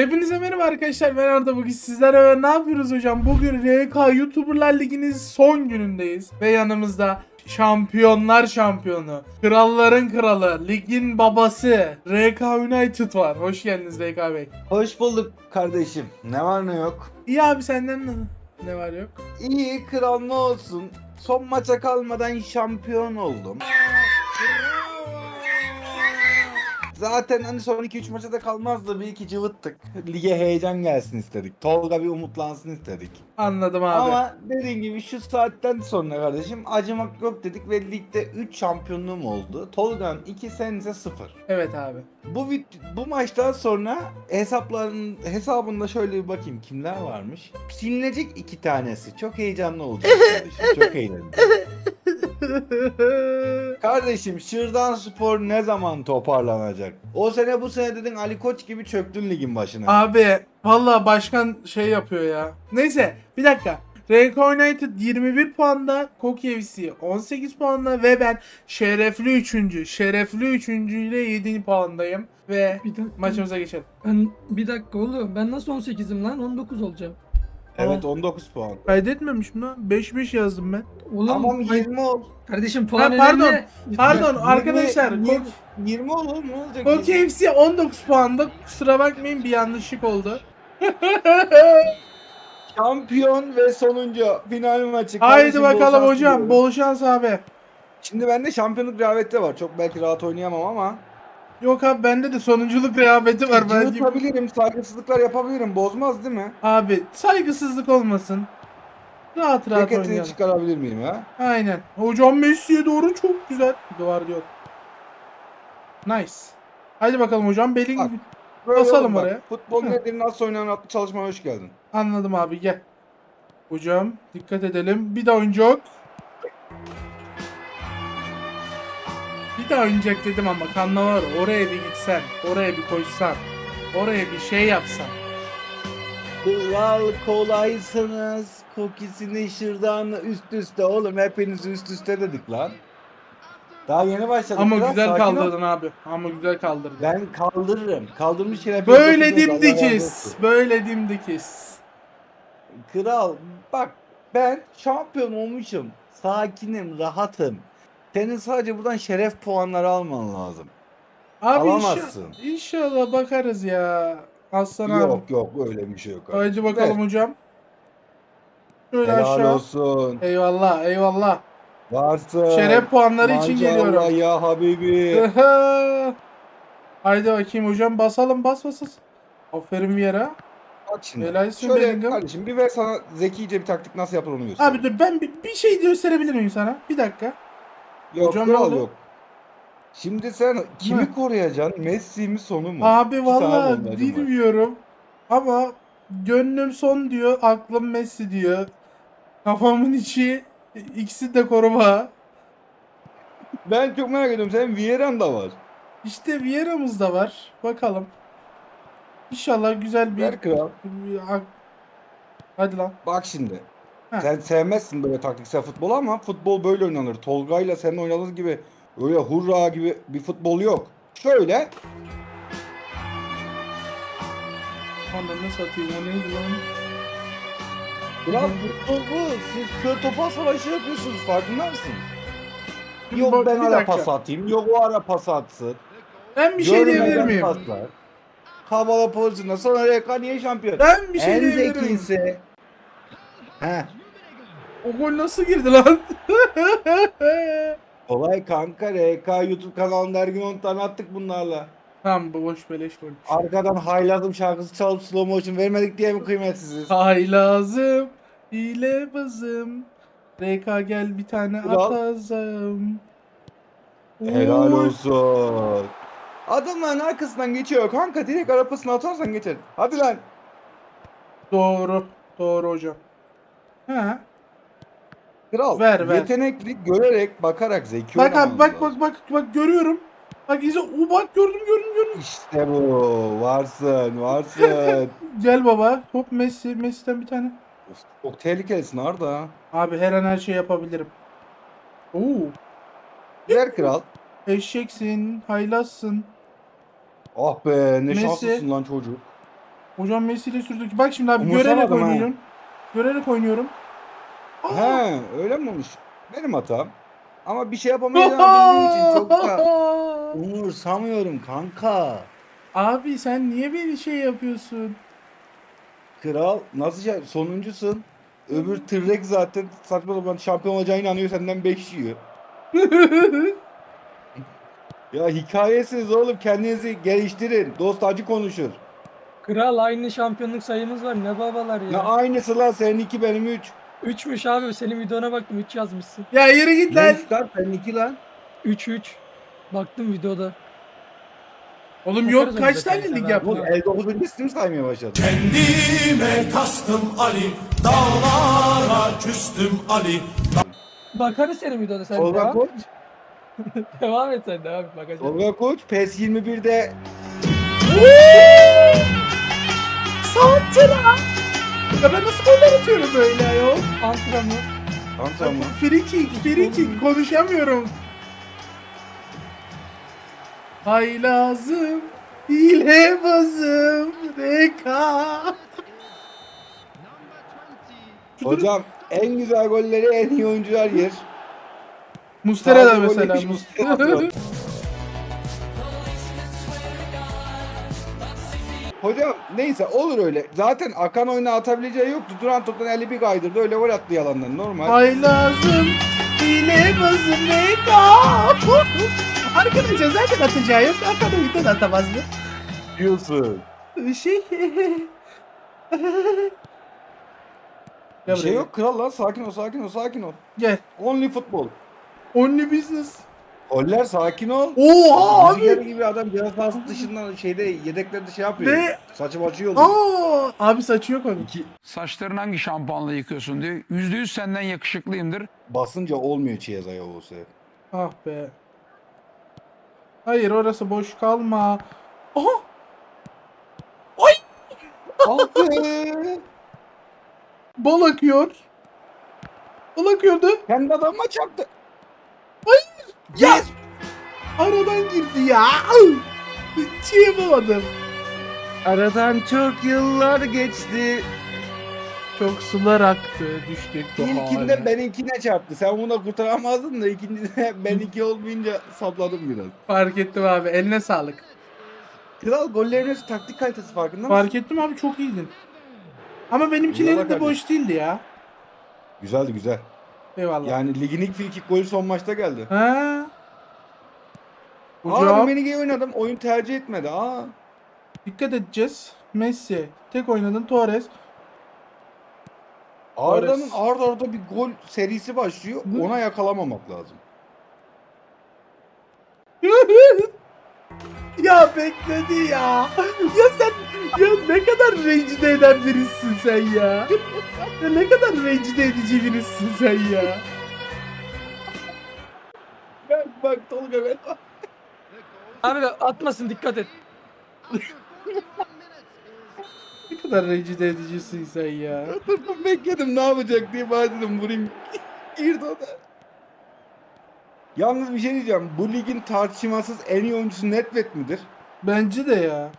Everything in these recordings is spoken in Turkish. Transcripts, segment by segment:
Hepinize merhaba arkadaşlar ben Arda bugün sizlerle ne yapıyoruz hocam? Bugün RK YouTuberlar Ligi'nin son günündeyiz ve yanımızda şampiyonlar şampiyonu, kralların kralı, ligin babası RK United var. Hoş geldiniz RK Bey. Hoş bulduk kardeşim. Ne var ne yok? İyi abi senden ne, ne var yok? İyi kral ne olsun. Son maça kalmadan şampiyon oldum. Zaten hani son 2-3 maça da kalmazdı. Bir iki cıvıttık. Lige heyecan gelsin istedik. Tolga bir umutlansın istedik. Anladım abi. Ama dediğim gibi şu saatten sonra kardeşim acımak yok dedik ve ligde 3 şampiyonluğum oldu. Tolga'nın 2 sen ise 0. Evet abi. Bu vid- bu maçtan sonra hesapların hesabında şöyle bir bakayım kimler varmış. Silinecek iki tanesi. Çok heyecanlı olacak kardeşim. Çok eğlendim. Kardeşim Şırdan Spor ne zaman toparlanacak? O sene bu sene dedin Ali Koç gibi çöktün ligin başına. Abi valla başkan şey yapıyor ya. Neyse bir dakika. RK United 21 puanda, Koki FC 18 puanda ve ben şerefli 3. Şerefli 3. ile 7 puandayım. Ve Bir dakika. maçımıza geçelim. Ben, bir dakika oğlum ben nasıl 18'im lan 19 olacağım. Evet 19 puan. Kaydetmemişim lan. 5-5 yazdım ben. Oğlum Tamam ay- 20 ol. kardeşim puan pardon, önemli. Pardon Yirmi- arkadaşlar. yirmi- Kok- 20 ol oğlum ne olacak? Koki FC 19 puanda. Kusura bakmayın bir yanlışlık oldu. Şampiyon ve sonuncu final maçı. Haydi Kardeşim, bol bakalım şans hocam. diliyorum. Bol şans abi. Şimdi bende şampiyonluk rehaveti var. Çok belki rahat oynayamam ama. Yok abi bende de sonunculuk rehaveti var belki. Cıvıtabilirim, saygısızlıklar yapabilirim. Bozmaz değil mi? Abi saygısızlık olmasın. Rahat rahat Ceketini oynayalım. çıkarabilir miyim ha? Aynen. Hocam Messi'ye doğru çok güzel. Duvar yok. Nice. Hadi bakalım hocam. Belin Bak. Böyle Basalım oğlum bak, oraya. Futbol nedir nasıl oynanan adlı çalışmaya hoş geldin. anladım abi gel. Hocam dikkat edelim. Bir daha oyuncak. Bir daha oyuncak dedim ama kanla var. Oraya bir gitsen. Oraya bir koşsan. Oraya bir şey yapsan. Kral kolaysınız. Kokisini şırdanı üst üste oğlum hepiniz üst üste dedik lan. Daha yeni başladık. Ama biraz, güzel sakin ol. kaldırdın abi. Ama güzel kaldırdın. Ben kaldırırım. Kaldırmış yine Böyle dimdikiz. Böyle dimdikiz. Kral bak ben şampiyon olmuşum. Sakinim, rahatım. Senin sadece buradan şeref puanları alman lazım. Abi Alamazsın. inşallah, inşallah bakarız ya. Aslan abi. Yok yok öyle bir şey yok. abi. Bakalım Ver. hocam. Şöyle Helal aşağı. olsun. Eyvallah eyvallah. Varsın. Şeref puanları için Maşallah geliyorum. ya Habibi. Haydi bakayım hocam basalım bas bas bas. Aferin Vieira. Bak şimdi. Helalsin Şöyle Bellingham. kardeşim bir ver sana zekice bir taktik nasıl yapılır onu göster. Abi dur ben bir, bir şey gösterebilir miyim sana? Bir dakika. Yok hocam oldu? yok. Şimdi sen kimi Hı. koruyacaksın? Messi mi sonu mu? Abi İki tane vallahi bilmiyorum. Ama gönlüm son diyor, aklım Messi diyor. Kafamın içi ikisi de koruma. Ben çok merak ediyorum. Senin Vieira'ın da var. İşte Vieira'mız da var. Bakalım. İnşallah güzel bir... Ver kral. bir Hadi lan. Bak şimdi. Heh. Sen sevmezsin böyle taktiksel futbol ama futbol böyle oynanır. Tolga'yla senin oynadığınız gibi öyle hurra gibi bir futbol yok. Şöyle Ananı satayım o neydi lan? Ulan futbol bu. Siz kör topa savaşı yapıyorsunuz farkında mısınız? Şimdi Yok bak- ben bir ara dakika. pas atayım. Yok o ara pas atsın. Ben bir şey Görmeden diyebilir miyim? paslar. Havalı pozisyonda sonra RK niye şampiyon? Ben bir şey en diyebilir miyim? zekisi. He. O gol nasıl girdi lan? Kolay kanka RK YouTube kanalında her gün 10 tane attık bunlarla. tamam bu boş beleş gol. Arkadan haylazım şarkısı çalıp slow motion vermedik diye mi kıymetsiziz? Hay lazım, hile bazım. RK gel bir tane atazım. Helal Oy. olsun. Adamların arkasından geçiyor kanka direkt arapasını atarsan geçer. Hadi lan. Doğru, doğru hocam. Ha. Kral Ver, ver. yetenekli görerek bakarak zeki Bak abi oynamanız bak lazım. bak bak bak görüyorum. Bak izle. O bak gördüm gördüm gördüm. İşte bu. Varsın varsın. Gel baba. Hop Messi. Messi'den bir tane. Of, Çok tehlikelisin Arda. Abi her an her şey yapabilirim. Oo. Ver kral. Eşeksin, haylazsın. Ah be ne Messi. şanslısın lan çocuk. Hocam Messi ile sürdük. Bak şimdi abi Umursamadım görerek ha. oynuyorum. Görerek oynuyorum. Aa! He öyle mi olmuş? Benim hatam. Ama bir şey yapamayacağımı bildiğim için çok da umursamıyorum kanka. Abi sen niye beni şey yapıyorsun? Kral nasıl şey sonuncusun? Öbür tırrek zaten saçma sapan şampiyon olacağına inanıyor senden 5 yiyor. Ya hikayesiz oğlum kendinizi geliştirin. Dost acı konuşur. Kral aynı şampiyonluk sayımız var. Ne babalar Ne ya. aynısı lan senin 2 benim 3. Üçmüş abi. Senin videona baktım. 3 yazmışsın. ya yürü git lan. 3 lan senin 2 lan. 3 3. Baktım videoda. Oğlum yok kaç tane lig? Oğlum 59. isim saymaya başladı. Kendime kastım Ali, dağlara küstüm Ali. Bakarız senin videoda sen. Tolga Devam, Koç. devam et sen devam et. Bakacağım. Tolga Koç PES 21'de Santra. Ya ben nasıl goller atıyorum böyle ya? Antrenman. Tamam Free kick, free kick konuşamıyorum. Hay lazım, hilebazım, reka. Hocam en güzel golleri en iyi oyuncular yer. Mustera da mesela. Mustera. Hocam neyse olur öyle. Zaten Akan oyuna atabileceği yoktu. Duran toptan 51 kaydırdı. Öyle gol attı yalandan normal. Hay lazım, hilebazım, reka. Arkadaşlar zaten atacağı yok. Hakan oyunda da atamaz mı? Diyorsun. Şey... Bir şey yok kral lan sakin ol sakin ol sakin ol. Gel. Only futbol. Only business. Goller sakin ol. Oha Rüzgar abi. gibi adam cihaz sahası dışından şeyde yedeklerde şey yapıyor. Ne? Saçı maçı yoldu. Aa, abi saçı yok onun. İki Saçlarını hangi şampuanla yıkıyorsun diyor. Yüzde yüz senden yakışıklıyımdır. basınca olmuyor ayağı olsa. Ah be. Hayır orası boş kalma. Aha. Ah be! Bal akıyor. Bal akıyordu. Kendi adamıma çarptı. Ya. Aradan girdi ya. Şey yapamadım. Aradan çok yıllar geçti. Çok sular aktı. Düştük bu İlkinde benimkine çarptı. Sen buna kurtaramazdın da ikincide benimki olmayınca sapladım biraz. Fark ettim abi. Eline sağlık. Kral gollerin hepsi taktik kalitesi farkında mısın? Fark ettim abi çok iyiydin. Ama benimkilerin de boş değildi ya. Güzeldi güzel. Eyvallah. Yani ligin ilk free kick golü son maçta geldi. Aa Hocam Rummenigge'yi oynadım. Oyun tercih etmedi. Aa. dikkat edeceğiz. Messi. Tek oynadın Torres. Arda'nın arda arda bir gol serisi başlıyor. Ona yakalamamak lazım. ya bekledi ya. Ya sen ya ne kadar rencide eden birisin sen ya. ya ne kadar rencide edici birisin sen ya. Bak bak Tolga ben. Abi atmasın dikkat et. Ne kadar rencide edicisin sen ya. Bekledim ne yapacak diye bari dedim vurayım. Girdi o da. Yalnız bir şey diyeceğim. Bu ligin tartışmasız en iyi oyuncusu Nedved midir? Bence de ya.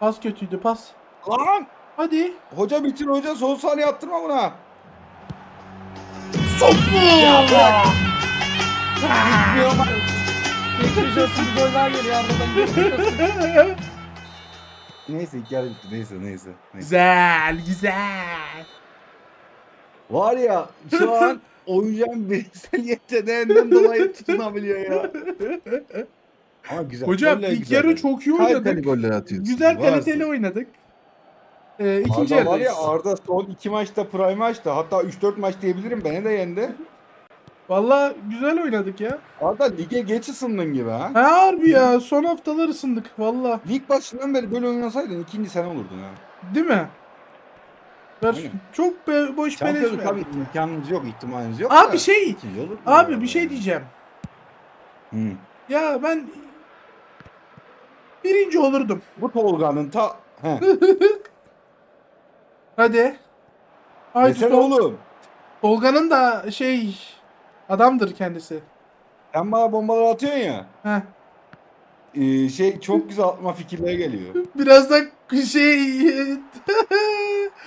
Pas kötüydü pas. Lan! Hadi. Hoca bitir hoca son saniye attırma buna. Sopu. Geçmiş olsun bir gol daha geliyor Arda'dan. Geçmiş olsun. Neyse hikaye bitti neyse neyse. neyse. güzel güzel. Var ya şu an oyuncağın bireysel yeteneğinden dolayı tutunabiliyor ya. Ama güzel. Hocam goller ilk güzel yarı çok iyi Kaliteli oynadık. goller atıyorsun. Güzel kaliteli oynadık. Ee, ikinci Arda var ya. Arda son iki maçta prime açtı. Hatta 3-4 maç diyebilirim. Beni de yendi. Valla güzel oynadık ya. Arda lige geç ısındın gibi ha. Ha harbi ya son haftalar ısındık valla. Lig başından beri böyle oynasaydın ikinci sene olurdun ha. Değil mi? Aynen. çok be, boş Şampiyonluk beleş tabii verdik. imkanınız yok, ihtimaliniz yok. Abi da şey, ikinci olur mu abi ya? bir şey diyeceğim. Hı. Ya ben birinci olurdum. Bu Tolga'nın ta... He. Hadi. Haydi Desene Tol- oğlum. Tolga'nın da şey adamdır kendisi. Sen bana bombalar atıyorsun ya. Heh. e, şey çok güzel atma fikirleri geliyor. Biraz da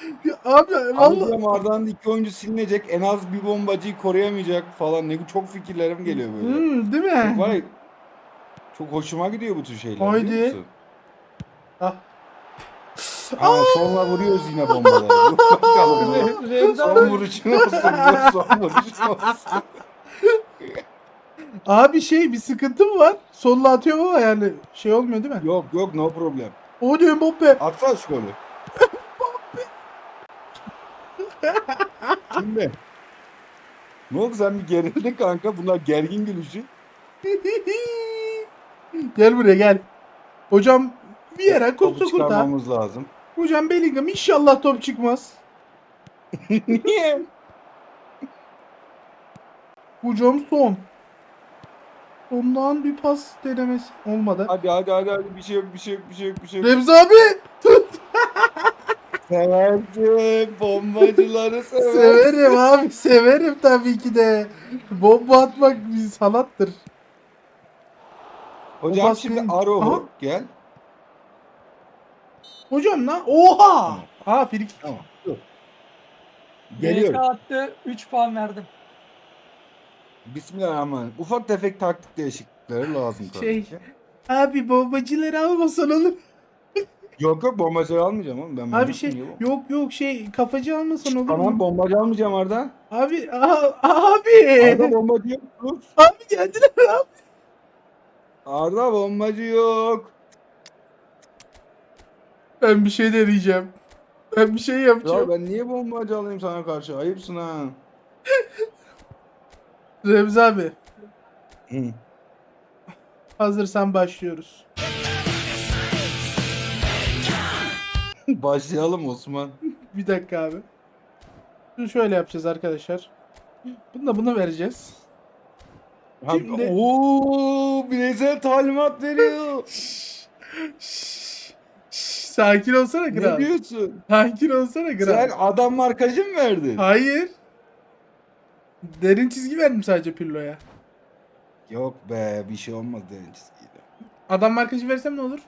şey... Abi vallahi... Arda'nın iki oyuncu silinecek. En az bir bombacıyı koruyamayacak falan. Ne çok fikirlerim geliyor böyle. Hmm, değil mi? Var ya, çok hoşuma gidiyor bu tür şeyler. Haydi. biliyor musun? Ah. Aa, sonra vuruyoruz yine bombaları. Dur bakalım. Son abi vuruşun olsun. bu son vuruşun olsun. Abi şey bir sıkıntı mı var? Solla atıyorum ama yani şey olmuyor değil mi? Yok yok no problem. O diyor Mbappe. Atsana şu golü. Şimdi. Ne oldu sen bir gerildin kanka? Bunlar gergin gülüşü. gel buraya gel. Hocam bir yere Topu kurtu kurtar. çıkarmamız lazım. Hocam Bellingham inşallah top çıkmaz. Niye? Hocam son. Ondan bir pas denemesi olmadı. Hadi hadi hadi hadi bir şey yok bir şey yok bir şey yok bir şey yok. Remzi abi Severdim bombacıları severdim. severim abi severim tabii ki de. Bomba atmak bir sanattır. Hocam pas şimdi Aha. gel. Hocam lan oha. Ha frikik. Tamam. DK Geliyorum. attı 3 puan verdim. Bismillahirrahmanirrahim. Ufak tefek taktik değişiklikleri lazım tabii Şey- ki. Abi bombacıları almasan olur. Yok yok bombacı almayacağım oğlum. Ben Abi şey yok yok şey kafacı almasan olur Tamam mu? bombacı almayacağım Arda. Abi a- abi. Arda bombacı yok. Sus. Abi geldiler abi. Arda bombacı yok. Ben bir şey deneyeceğim. Ben bir şey yapacağım. Ya ben niye bombacı alayım sana karşı? Ayıpsın ha. Remzi abi hazırsan başlıyoruz. Başlayalım Osman. Bir dakika abi. Şunu şöyle yapacağız arkadaşlar. Bunu da buna vereceğiz. Şimdi- Ooo bireysel talimat veriyor. Şşş, şşş, Sakin olsana ne kral. diyorsun? Sakin olsana kral. Sen adam markajı mı verdin? Hayır. Derin çizgi verdim sadece Pirlo'ya. Yok be bir şey olmaz derin çizgiyle. Adam markacı versem ne olur?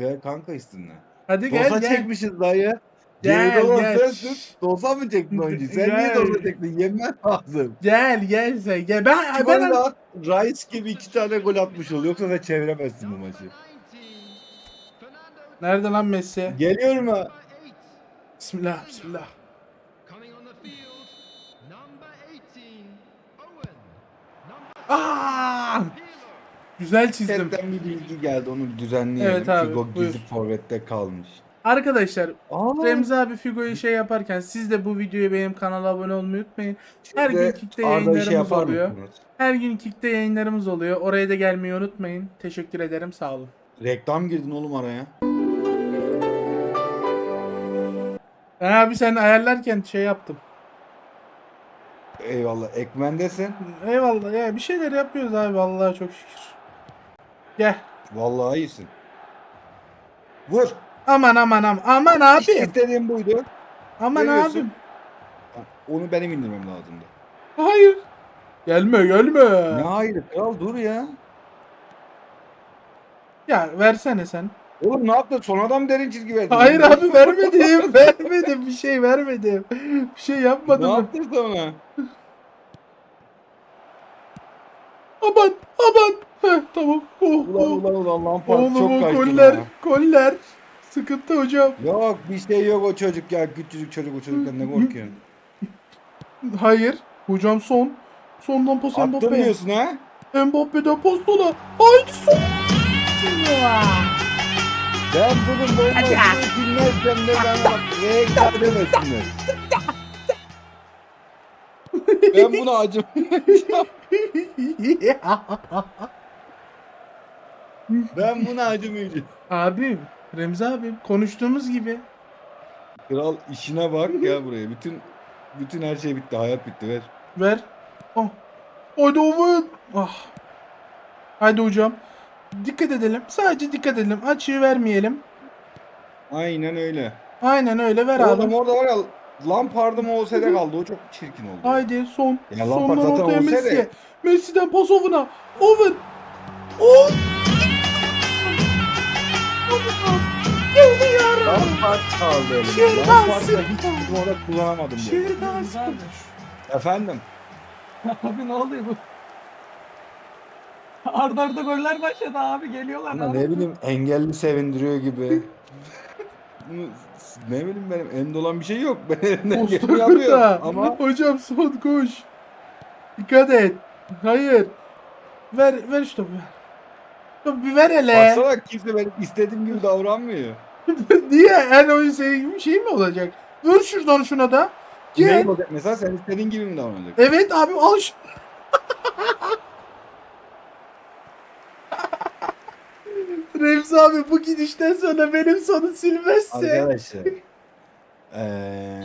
Ver kanka üstüne. Hadi gel Dosa gel. çekmişiz dayı. Gel, Geri dolan gel. sensin. Dosa mı çektin oyuncu? Sen niye Gel. dosa çektin? Yemen lazım. Gel gel sen gel. Ben ben de at, Rice gibi iki tane gol atmış ol. Yoksa da çeviremezsin bu maçı. Nerede lan Messi? Geliyorum ha. Bismillah bismillah. Coming on the field, number 18, Owen. Number Aa! Güzel çizdim. Chatten bir bilgi geldi onu bir düzenleyelim. Evet abi, Figo buyur. gizli forvette kalmış. Arkadaşlar Aa, Remzi abi Figo'yu şey yaparken siz de bu videoya benim kanala abone olmayı unutmayın. Her de gün Kick'te yayınlarımız şey yapar oluyor. mısınız? Her gün Kick'te yayınlarımız oluyor. Oraya da gelmeyi unutmayın. Teşekkür ederim. Sağ olun. Reklam girdin oğlum araya. Ben abi sen ayarlarken şey yaptım. Eyvallah. Ekmendesin. Eyvallah ya bir şeyler yapıyoruz abi Allah'a çok şükür. Gel. Vallahi iyisin. Vur. Aman aman aman aman abi. İşte istediğim buydu. Aman görüyorsun. abi. Onu benim indirmem lazımdı. Hayır. Gelme gelme. Ne hayır kral dur ya. Ya versene sen. Oğlum ne yaptın? Son adam derin çizgi verdin. Hayır Ne abi vermedim. vermedim bir şey vermedim. Bir şey Ne yapmadım. yaptın sonra? Aman aman. Heh, tamam. Oh, Ulan oh. ulan ulan Lampard Oğlum çok o kaçtı koller. ha. Koller. Sıkıntı hocam. Yok bir şey yok o çocuk ya. Küçücük çocuk o çocuktan ne korkuyorsun? Hayır. Hocam son. Sondan pas Mbappe'ye. diyorsun ha? Mbappe'den pas sola. Haydi son. Ben bunun bombasını dinlerken de ben bak reklam demesinler. ben buna acımayacağım. Ben buna acımayacağım. Abim. Remzi abim. Konuştuğumuz gibi. Kral işine bak ya buraya. Bütün bütün her şey bitti. Hayat bitti ver. Ver. Oh. Haydi Owen. Ah. Haydi hocam. Dikkat edelim. Sadece dikkat edelim. Açığı vermeyelim. Aynen öyle. Aynen öyle ver Oğlum abi. orada var ya Lampard'ım olsaydı kaldı. O çok çirkin oldu. Haydi son. Ya Lampard Sondan zaten ortaya Messi'ye. Messi'den pas Owen'a. Owen. Oh! Geldi ya. Lampard kaldı elimde. Şuradan hiç orada kullanamadım. diye. Şuradan sıkmış. Efendim? Abi ne oluyor bu? Arda arda goller başladı abi geliyorlar. Ama abi. ne bileyim engelli sevindiriyor gibi. ne bileyim benim elimde olan bir şey yok. Ben elimden geleni yapıyorum. Postokur'da. Ama Hocam son koş. Dikkat et. Hayır. Ver ver şu topu. Bir ver hele. baksana kimse benim istediğim gibi davranmıyor. Niye? Her oyun senin gibi bir şey mi olacak? Vur şuradan şuna da. Gel. Ne olacak? Mesela sen istediğin gibi mi davranacak? Evet abi al şu. Remzi abi bu gidişten sonra benim sonu silmezse. Arkadaşlar. eee,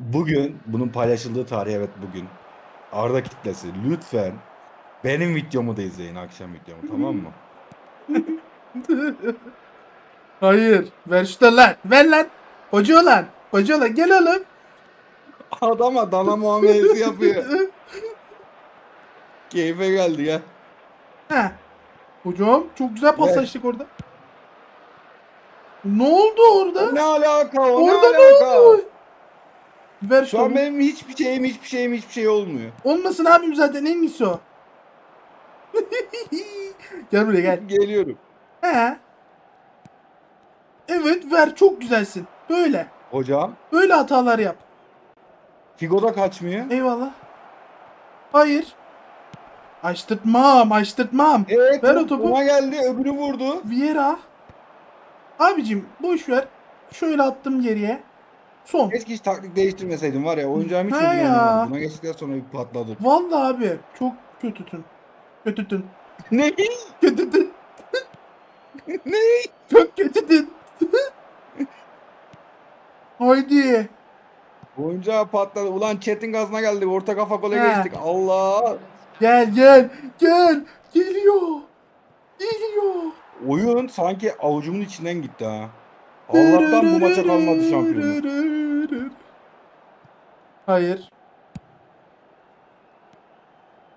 bugün bunun paylaşıldığı tarih evet bugün. Arda kitlesi lütfen benim videomu da izleyin akşam videomu tamam mı? Hayır. Ver şu da lan. Ver lan. Hoca olan. Hoca olan. Gel oğlum. Adama dana muamelesi yapıyor. Keyfe geldi ya. Heh. Hocam çok güzel Evet. paslaştık orada. Ne oldu orada? Ne alaka o Orada ne ne alaka? oldu? Ver şu Şu an topu. benim hiçbir şeyim hiçbir şeyim hiçbir şey olmuyor. Olmasın abim zaten en iyisi o. gel buraya gel. Geliyorum. He. Evet ver çok güzelsin. Böyle. Hocam Böyle hatalar yap. Figo da kaçmıyor. Eyvallah. Hayır. Açtırtmam, açtırtmam. Evet Ver o topu. Ona geldi öbürü vurdu. Vieira. Abicim boş ver. Şöyle attım geriye. Son. Keşke hiç taktik değiştirmeseydim var ya oyuncağım hiç He ya. Buna geçtikten sonra bir patladı. Vallahi abi çok kötütün. Kötütün. ne? Kötütün. ne? Çok kötütün. Haydi. Oyuncağı patladı. Ulan Çetin gazına geldi. Orta kafa He. geçtik. Allah. Gel gel gel. Geliyor. Geliyor. Oyun sanki avucumun içinden gitti ha. Allah'tan bu maça kalmadı şampiyonluk. Hayır.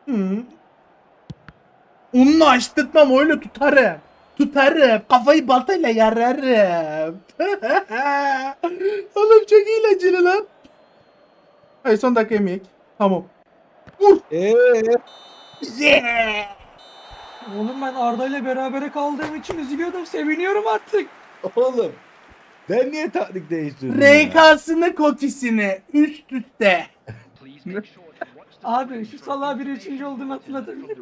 Hı. Onunla açtırtmam öyle tutarım. Tutarım. Kafayı baltayla yararım. Oğlum çok eğlenceli lan. Hayır son dakika yemek. Tamam. Eee? Yeah. Oğlum ben Arda ile berabere kaldığım için üzülüyordum. Seviniyorum artık. Oğlum. Ben niye taktik değiştirdim? RK'sını kokisini üst üste. Abi şu salağa bir üçüncü olduğunu hatırlatabilir.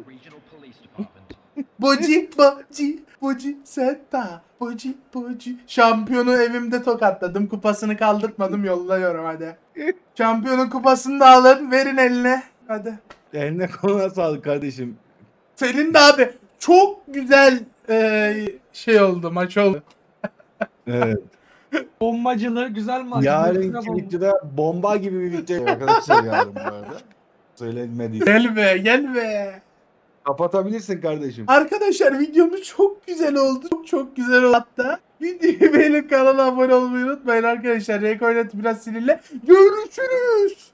Boci boci boci seta boci boci Şampiyonu evimde tokatladım kupasını kaldırtmadım yolluyorum hadi Şampiyonun kupasını da alın verin eline hadi Eline koluna sağlık kardeşim. Senin de abi çok güzel eee, şey oldu maç oldu Evet. Bombacılı güzel maç. Yarınki Bomba. videoda bomba gibi bir video arkadaşlar yarın bu arada. Söylenmediyse. Gel be gel be. Kapatabilirsin kardeşim. Arkadaşlar videomuz çok güzel oldu. Çok çok güzel oldu. Hatta Videoyu beğenip kanala abone olmayı unutmayın arkadaşlar. Rekoynet biraz sinirle Görüşürüz